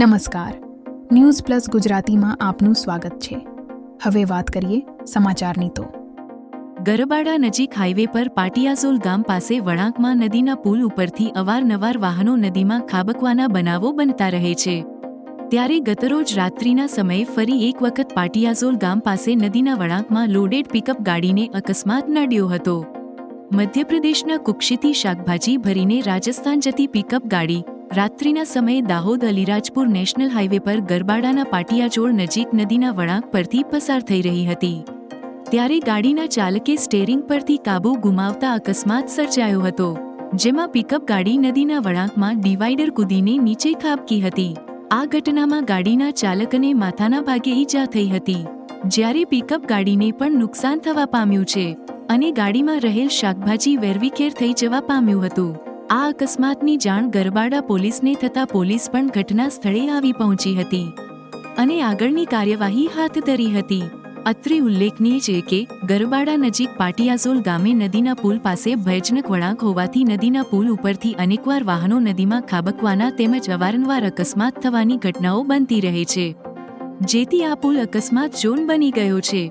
નમસ્કાર. News plus ગુજરાતીમાં આપનું સ્વાગત છે. હવે વાત કરીએ સમાચારની તો. ગરબાડા નજીક હાઈવે પર પાટિયાઝોલ ગામ પાસે વળાંકમાં નદીના પુલ ઉપરથી અવારનવાર વાહનો નદીમાં ખાબકવાના બનાવો બનતા રહે છે. ત્યારે ગતરોજ રાત્રિના સમયે ફરી એક વખત પાટિયાઝોલ ગામ પાસે નદીના વળાંકમાં લોડેડ પિકઅપ ગાડીને અકસ્માત નડ્યો હતો. મધ્યપ્રદેશના કુક્ષિથી શાકભાજી ભરીને રાજસ્થાન જતી પિકઅપ ગાડી રાત્રિના સમયે દાહોદ અલીરાજપુર નેશનલ હાઈવે પર ગરબાડાના પાટિયાચોળ નજીક નદીના વળાંક પરથી પસાર થઈ રહી હતી. ત્યારે ગાડીના ચાલકે સ્ટેરિંગ પરથી કાબુ ગુમાવતા અકસ્માત સર્જાયો હતો, જેમાં પિકઅપ ગાડી નદીના વળાંકમાં ડિવાઈડર કૂદીને નીચે ખાબકી હતી. આ ઘટનામાં ગાડીના ચાલકને માથાના ભાગે ઈજા થઈ હતી, જ્યારે પિકઅપ ગાડીને પણ નુકસાન થવા પામ્યું છે અને ગાડીમાં રહેલ શાકભાજી વેરવિખેર થઈ જવા પામ્યું હતું. આ અકસ્માતની જાણ ગરબાડા પોલીસને થતા પોલીસ પણ ઘટના સ્થળે આવી પહોંચી હતી અને આગળની કાર્યવાહી હાથ ધરી હતી. અત્રે ઉલ્લેખનીય છે કે ગરબાડા નજીક પાટિયાઝોલ ગામે નદીના પુલ પાસે ભયજનક વળાંક હોવાથી નદીના પુલ ઉપરથી અનેકવાર વાહનો નદીમાં ખાબકવાના તેમજ અવારનવાર અકસ્માત થવાની ઘટનાઓ બનતી રહે છે. જેથી આ પુલ અકસ્માત ઝોન બની ગયો છે.